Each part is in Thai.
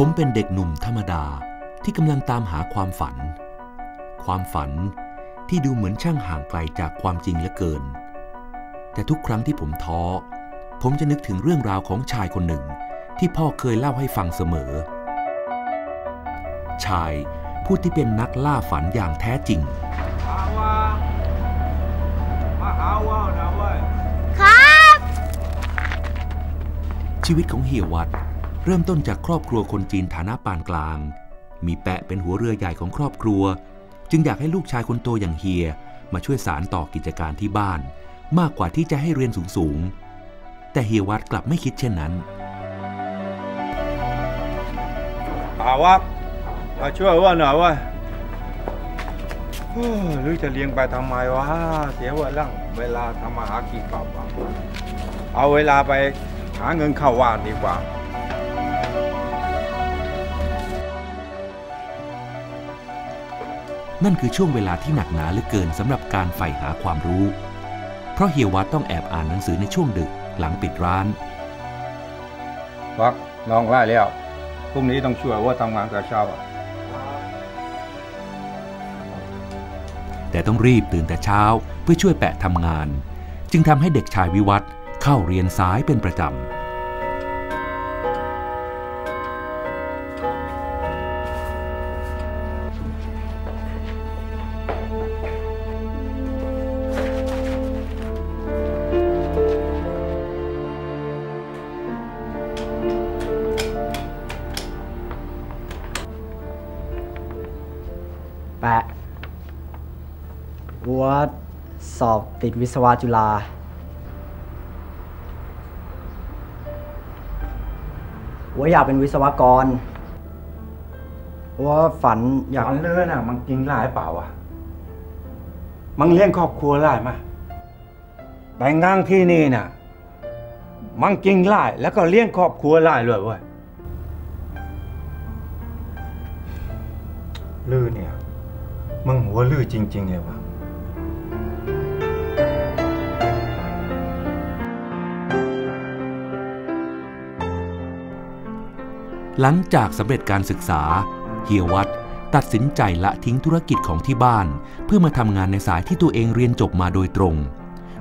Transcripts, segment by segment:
ผมเป็นเด็กหนุ่มธรรมดาที่กำลังตามหาความฝัน ความฝันที่ดูเหมือนช่างห่างไกลจากความจริงเหลือเกิน แต่ทุกครั้งที่ผมท้อ ผมจะนึกถึงเรื่องราวของชายคนหนึ่ง ที่พ่อเคยเล่าให้ฟังเสมอ ชายผู้ที่เป็นนักล่าฝันอย่างแท้จริงมาว่ามาหาว่าวนะเว้ยครับ ชีวิตของเฮียวัด เริ่มต้นจากครอบครัวคนจีนฐานะปานกลาง มีแปะเป็นหัวเรือใหญ่ของครอบครัว จึงอยากให้ลูกชายคนโตอย่างเฮีย มาช่วยสารต่อกิจการที่บ้าน มากกว่าที่จะให้เรียนสูงๆ แต่เฮียวัดกลับไม่คิดเช่นนั้นอาว่ามาช่วยว่าหน่อยว้ยโอ้หรือจะเลี้ยงไปทำไมวะเสียเวลาเวลาทำมาหากินเปล่าๆเอาเวลาไปหาเงินเข้าวานดีกว่า นั่นคือช่วงเวลาที่หนักหนาเหลือเกินสำหรับการใฝ่หาความรู้ เพราะเฮียวัดต้องแอบอ่านหนังสือในช่วงดึกหลังปิดร้านวักน้องไล่แล้วพรุ่งนี้ต้องช่วยว่าทำงานแต่เช้าอะแต่ต้องรีบตื่นแต่เช้าเพื่อช่วยแปะทำงาน จึงทำให้เด็กชายวิวัฒน์เข้าเรียนสายเป็นประจำ ติดวิศวะจุฬาวัวอยากเป็นวิศวกรวัวฝันอยากฝันเลื่อนอะ มันกินหลายเปล่าอะ มันเลี้ยงครอบครัวหลายมาแต่งงานที่นี่น่ะ มันกินหลายแล้วก็เลี้ยงครอบครัวหลายเลยเว้ยลื่นเนี่ย มึงหัวลื่นจริง ๆ เลยวะ หลังจากสำเร็จการศึกษา เฮียวัดตัดสินใจละทิ้งธุรกิจของที่บ้าน เพื่อมาทำงานในสายที่ตัวเองเรียนจบมาโดยตรง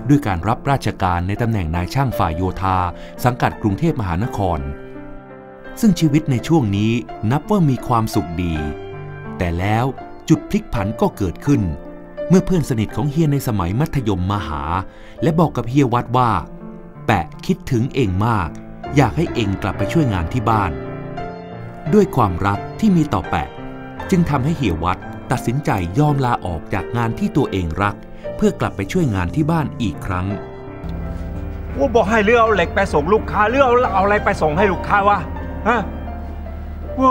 ด้วยการรับราชการในตำแหน่งนายช่างฝ่ายโยธา สังกัดกรุงเทพมหานคร ซึ่งชีวิตในช่วงนี้นับว่ามีความสุขดี แต่แล้วจุดพลิกผันก็เกิดขึ้น เมื่อเพื่อนสนิทของเฮียในสมัยมัธยมมาหา และบอกกับเฮียวัดว่า แปะคิดถึงเองมาก อยากให้เองกลับไปช่วยงานที่บ้าน ด้วยความรักที่มีต่อแปะ จึงทำให้เฮียวัดตัดสินใจยอมลาออกจากงานที่ตัวเองรัก เพื่อกลับไปช่วยงานที่บ้านอีกครั้งว่าบอกให้เรือเอาเหล็กไปส่งลูกค้าเรือเอาเอาอะไรไปส่งให้ลูกค้าวะฮะโว้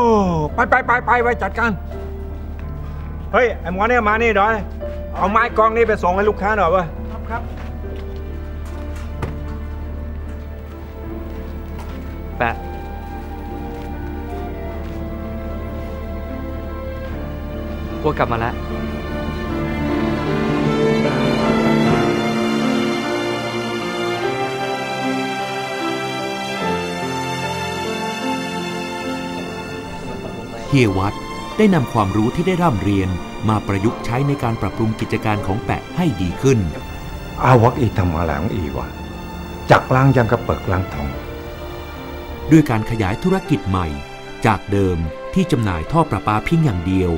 ไปไปไปไปไปจัดการเฮ้ยไอ้หมอเนี่ยมานี่หน่อยเอาไม้กองนี่ไปส่งให้ลูกค้าหน่อยเว้ยครับครับ วัวกลับมาแล้ว เฮียวัดได้นำความรู้ที่ได้ร่ำเรียนมาประยุกต์ใช้ในการปรับปรุงกิจการของแปะให้ดีขึ้น อาวักอีทำมาหลังอีวะจักล้างยังกระเปิกล้างทอง ด้วยการขยายธุรกิจใหม่ จากเดิมที่จำหน่ายท่อประปาเพียงอย่างเดียว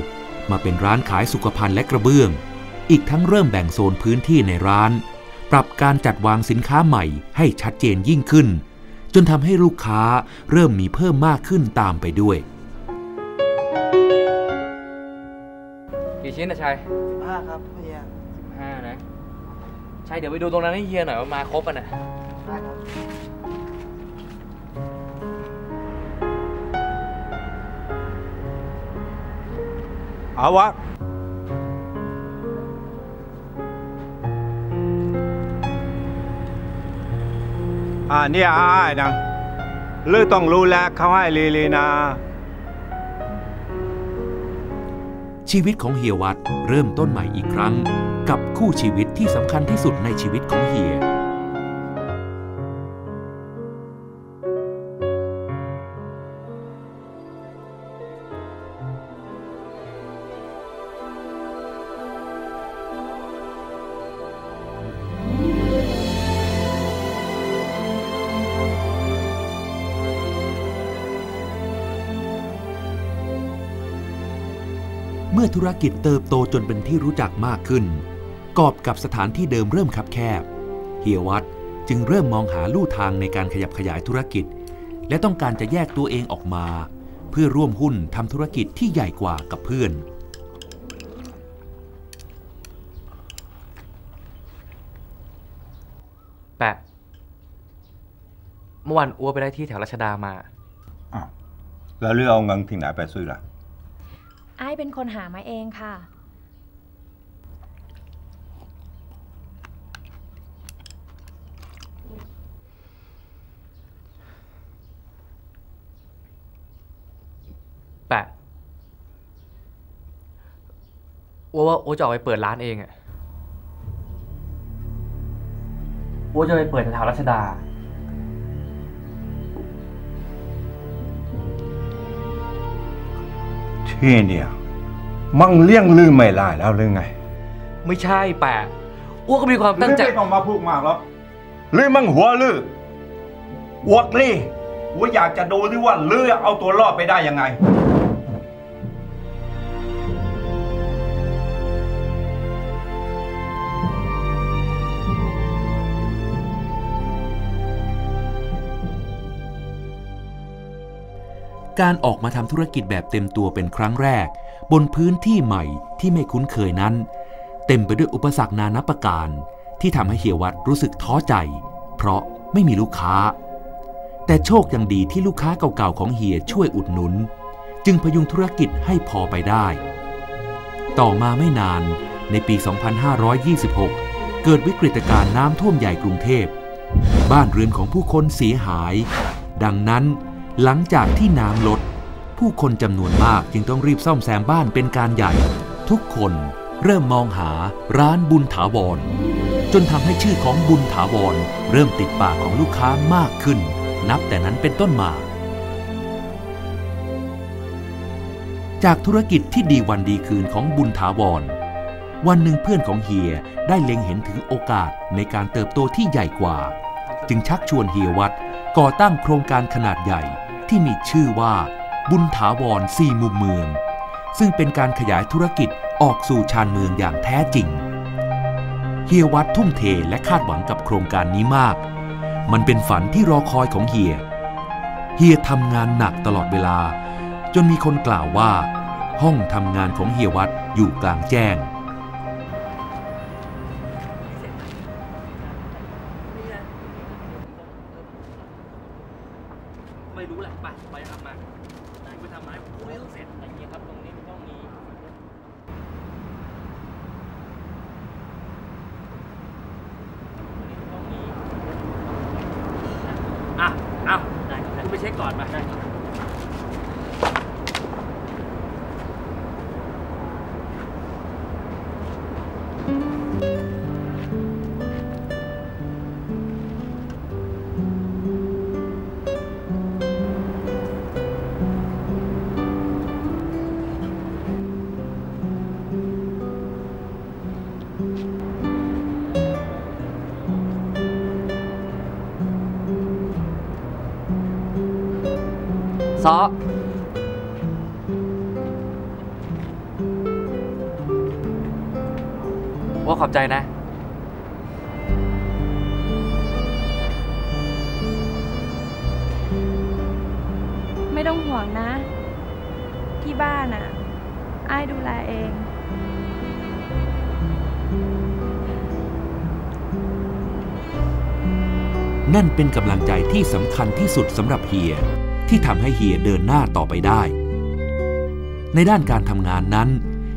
มาเป็นร้านขายสุขภัณฑ์และกระเบื้อง อีกทั้งเริ่มแบ่งโซนพื้นที่ในร้าน ปรับการจัดวางสินค้าใหม่ให้ชัดเจนยิ่งขึ้น จนทำให้ลูกค้าเริ่มมีเพิ่มมากขึ้นตามไปด้วย กี่ชิ้นนะชัยห้าครับเฮียห้านะชัยเดี๋ยวไปดูตรงนั้นให้เฮียหน่อยว่ามาครบอะนะได้ครับ เอาวักอ่าเนี่ยอ้ายนะเลือต้องรู้แล้วเขาให้ลีๆนะชีวิตของเฮียวัดเริ่มต้นใหม่อีกครั้ง กับคู่ชีวิตที่สำคัญที่สุดในชีวิตของเฮีย ธุรกิจเติบโตจนเป็นที่รู้จักมากขึ้น กอบกับสถานที่เดิมเริ่มคับแคบ เฮียวัดจึงเริ่มมองหาลู่ทางในการขยับขยายธุรกิจ และต้องการจะแยกตัวเองออกมา เพื่อร่วมหุ้นทำธุรกิจที่ใหญ่กว่ากับเพื่อนแปะเมื่อวานอ้วไปได้ที่แถวรัชดามาอ้าวแล้วเรื่องเอาเงินที่ไหนไปซื้อล่ะ ไอ้ายเป็นคนหามาเองค่ะ แปะอ้วว่าอ้วจะเอาไปเปิดร้านเองอะอ้วจะไปเปิดแถวรัชดา ที่เนี่ย มั่งเลี้ยงลืมไม่ได้แล้วหรือไง ไม่ใช่แปะอ้วก็มีความตั้งใจไม่ต้องมาพูดมากหรอกลือมั่งหัวลืออวดลี่ว่าอยากจะดูที่ว่าลือเอาตัวรอดไปได้ยังไง การออกมาทำธุรกิจแบบเต็มตัวเป็นครั้งแรก บนพื้นที่ใหม่ที่ไม่คุ้นเคยนั้น เต็มไปด้วยอุปสรรคนานับประการ ที่ทำให้เฮียวัดรู้สึกท้อใจ เพราะไม่มีลูกค้า แต่โชคยังดีที่ลูกค้าเก่าๆของเฮียช่วยอุดหนุน จึงพยุงธุรกิจให้พอไปได้ ต่อมาไม่นานในปี 2526 เกิดวิกฤตการณ์น้ำท่วมใหญ่กรุงเทพ บ้านเรือนของผู้คนเสียหาย ดังนั้น หลังจากที่น้ำลด ผู้คนจำนวนมากจึงต้องรีบซ่อมแซมบ้านเป็นการใหญ่ ทุกคนเริ่มมองหาร้านบุญถาวร จนทำให้ชื่อของบุญถาวร เริ่มติดปากของลูกค้ามากขึ้น นับแต่นั้นเป็นต้นมา จากธุรกิจที่ดีวันดีคืนของบุญถาวร วันหนึ่งเพื่อนของเฮียได้เล็งเห็นถึงโอกาสในการเติบโตที่ใหญ่กว่า จึงชักชวนเฮียวัด ก่อตั้งโครงการขนาดใหญ่ที่มีชื่อว่า บุญถาวรสี่มุมเมือง ซึ่งเป็นการขยายธุรกิจออกสู่ชานเมืองอย่างแท้จริง เฮียวัดทุ่มเทและคาดหวังกับโครงการนี้มาก มันเป็นฝันที่รอคอยของเฮีย เฮียทำงานหนักตลอดเวลา จนมีคนกล่าวว่า ห้องทำงานของเฮียวัดอยู่กลางแจ้ง ไม่รู้แหละไปไปทำมาไปทำมากูไม่ต้องเสร็จอะไรเงี้ยครับ ซอว่าขอบใจนะไม่ต้องห่วงนะ ที่บ้านอะไอ้ายดูแลเอง นั่นเป็นกำลังใจที่สำคัญที่สุดสำหรับเฮีย ที่ทำให้เฮียเดินหน้าต่อไปได้ ในด้านการทำงานนั้น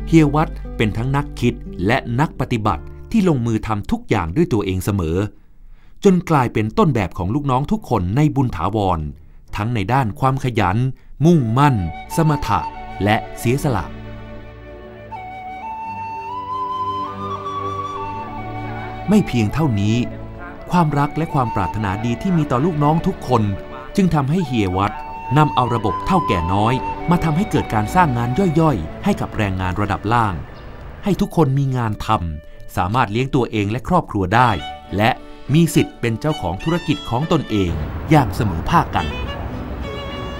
เฮียวัดเป็นทั้งนักคิดและนักปฏิบัติที่ลงมือทำทุกอย่างด้วยตัวเองเสมอ จนกลายเป็นต้นแบบของลูกน้องทุกคนในบุญถาวร ทั้งในด้านความขยัน มุ่งมั่น สมถะ และเสียสละไม่เพียงเท่านี้ ความรักและความปรารถนาดีที่มีต่อลูกน้องทุกคน จึงทำให้เฮียวัด นำเอาระบบเท่าแก่น้อย มาทำให้เกิดการสร้างงานย่อยๆ ให้กับแรงงานระดับล่าง ให้ทุกคนมีงานทำสามารถเลี้ยงตัวเองและครอบครัวได้ และมีสิทธิ์เป็นเจ้าของธุรกิจของตนเองอย่างเสมอภาคกัน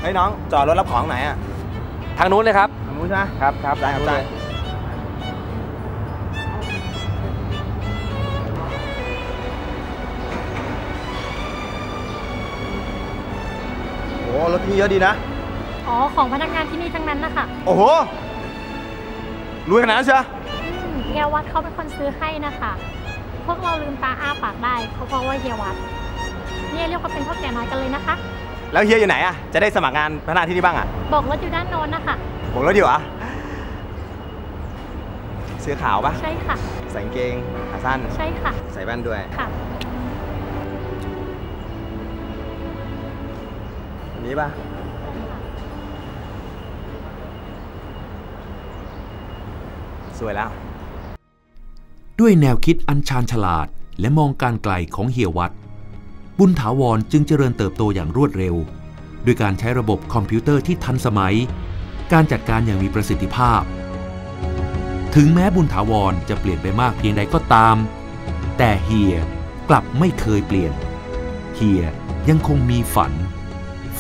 เฮ้ยน้องจอดรถรับของไหนอะทางนู้นเลยครับทางนู้นใช่ไหมครับครับได้ครับได้ รถที่เยอะดีนะ อ๋อ ของพนักงานที่นี่ทั้งนั้นนะคะโอ้โหรวยขนาดนั้นเชียวอืมเฮียวัดเขาเป็นคนซื้อให้นะคะ พวกเราลืมตาอ้าปากได้เขาเพราะว่าเฮียวัดเนี่ยเรียกว่าเป็นพ่อแก่น้อยกันเลยนะคะ แล้วเฮียอยู่ไหนอะจะได้สมัครงานพนักงานที่นี่บ้างอะบอกรถอยู่ด้านโน้นนะคะผมรถอยู่อะเสื้อขาวปะใช่ค่ะใส่กางเกงขาสั้นใช่ค่ะ ใส่แว่นด้วยค่ะ นี้ปะสวยแล้ว ด้วยแนวคิดอันชาญฉลาดและมองการไกลของเฮียวัด บุญถาวรจึงเจริญเติบโตอย่างรวดเร็ว ด้วยการใช้ระบบคอมพิวเตอร์ที่ทันสมัย การจัดการอย่างมีประสิทธิภาพ ถึงแม้บุญถาวรจะเปลี่ยนไปมากเพียงใดก็ตาม แต่เฮียกลับไม่เคยเปลี่ยน เฮียยังคงมีฝัน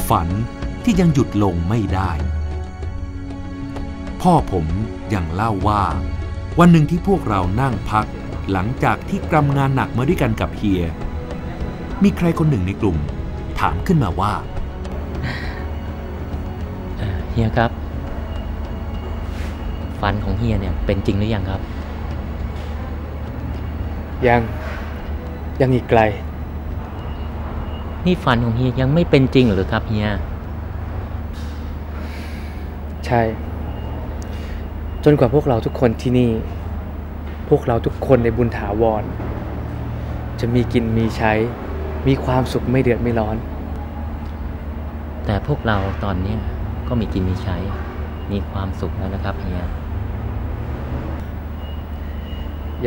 ฝันที่ยังหยุดลงไม่ได้ พ่อผมยังเล่าว่า วันหนึ่งที่พวกเรานั่งพัก หลังจากที่กรำงานหนักมาด้วยกันกับเฮีย มีใครคนหนึ่งในกลุ่ม ถามขึ้นมาว่าเอ่อเฮียครับ ฝันของเฮียเนี่ยเป็นจริงหรือยังครับ ยัง ยังอีกไกล นี่ฝันของเฮียยังไม่เป็นจริงหรือครับเฮีย ใช่ จนกว่าพวกเราทุกคนที่นี่ พวกเราทุกคนในบุญถาวร จะมีกินมีใช้ มีความสุขไม่เดือดไม่ร้อน แต่พวกเราตอนเนี้ยก็มีกินมีใช้ มีความสุขแล้วนะครับเฮีย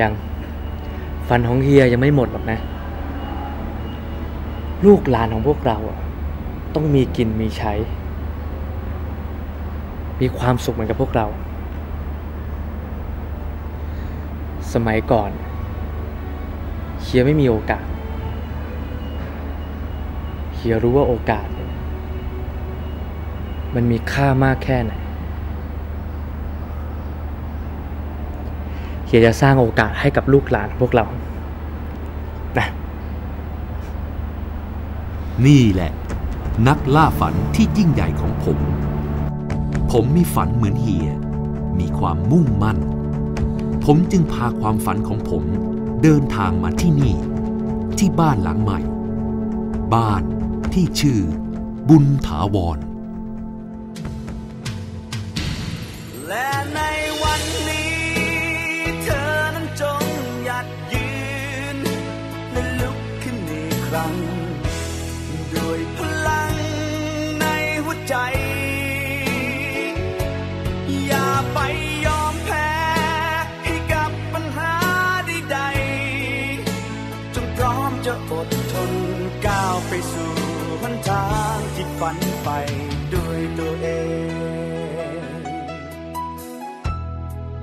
ยัง ฝันของเฮียยังไม่หมดหรอกนะ ลูกหลานของพวกเราต้องมีกินมีใช้ มีความสุขเหมือนกับพวกเรา สมัยก่อนเฮียไม่มีโอกาสเฮียรู้ว่าโอกาส มันมีค่ามากแค่ไหนเฮียจะสร้างโอกาสให้กับลูกหลานพวกเรานะ นี่แหละ นักล่าฝันที่ยิ่งใหญ่ของผม ผมมีฝันเหมือนเฮีย มีความมุ่งมั่น ผมจึงพาความฝันของผมเดินทางมาที่นี่ ที่บ้านหลังใหม่ บ้านที่ชื่อบุญถาวร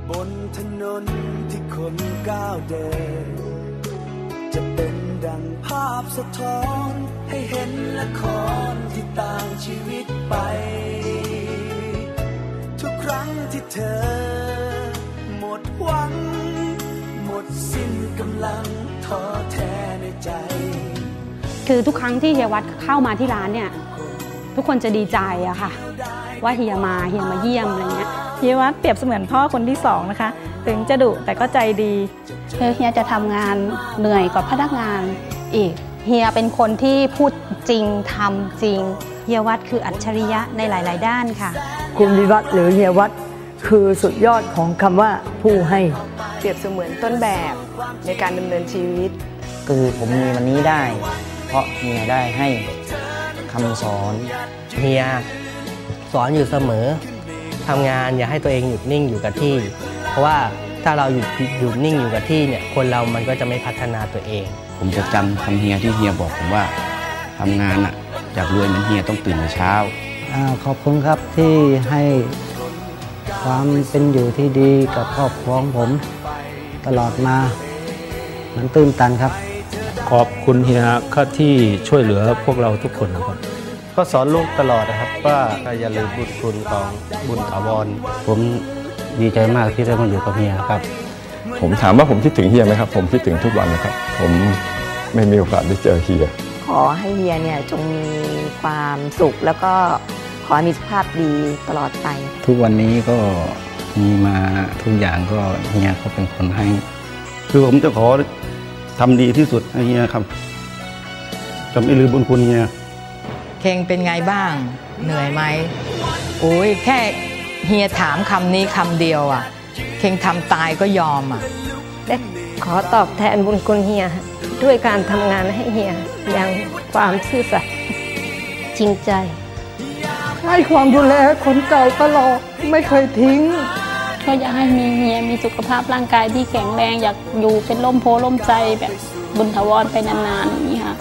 บนถนนที่คนก้าวเดิน จะเป็นดังภาพสะท้อนให้เห็นละครที่ต่างชีวิตไป ทุกครั้งที่เธอ หมดหวัง หมดสิ้นกำลังท้อแท้ในใจ คือทุกครั้งที่เฮียวัดเข้ามาที่ร้านเนี่ย ทุกคนจะดีใจอะค่ะ ว่าเฮียมาเฮียมาเยี่ยมอะไรเงี้ย ฮียวัดเปรียบเสมือนพ่อคนที่สองนะคะ ถึงจะดุแต่ก็ใจดีคือเฮียจะทำงานเหนื่อยกว่าพนักงานอีก เฮียเป็นคนที่พูดจริงทำจริง เฮียวัดคืออัจฉริยะในหลาย ๆ ด้านค่ะ คุณวิวัฒน์หรือเฮียวัดคือสุดยอดของคำว่าผู้ให้ เปรียบเสมือนต้นแบบในการดำเนินชีวิต คือผมมีวันนี้ได้ เพราะเฮียได้ให้คำสอนเฮียสอนอยู่เสมอ ทำงานอย่าให้ตัวเองหยุดนิ่งอยู่กับที่ เพราะว่าถ้าเราหยุดหยุดนิ่งอยู่กับที่เนี่ยคนเรามันก็จะไม่พัฒนาตัวเอง ผมจะจำคำเฮียที่เฮียบอกผมว่าทำงานอะอยากรวยเหมือนเฮียต้องตื่นแต่เช้าขอบคุณครับที่ให้ความเป็นอยู่ที่ดีกับครอบครัวของผมตลอดมามันตื้นตันครับ ขอบคุณเฮียครับที่ช่วยเหลือพวกเราทุกคนนะครับ ก็สอนลูกตลอดนะครับ ว่าอย่าลืมบุญคุณของบุญถาวรผมดีใจมากที่ได้มาอยู่กับเฮียครับ ผมถามว่าผมคิดถึงเฮียไหมครับ ผมคิดถึงทุกวันนะครับ ผมไม่มีโอกาสได้เจอเฮีย ขอให้เฮียเนี่ยจงมีความสุขแล้วก็ขอให้มีสุขภาพดีตลอดไป ทุกวันนี้ก็มีมาทุกอย่างก็เฮียเขาเป็นคนให้ คือผมจะขอทำดีที่สุดให้เฮียครับจะไม่ลืมบุญคุณเฮีย เคงเป็นไงบ้าง เหนื่อยไหมโอ้ยแค่เฮียถามคำนี้คำเดียวอะเคงทำตายก็ยอมอะและขอตอบแทนบุญคุณเฮีย ด้วยการทำงานให้เฮียอย่างความซื่อสัตย์จริงใจ ให้ความดูแลคนเก่าตลอดไม่เคยทิ้ง ก็อยากให้มีเฮียมีสุขภาพร่างกายที่แข็งแรงอยากอยู่เป็นร่มโพล่มใจแบบบุญถาวรไปนานๆอย่างนี้ค่ะ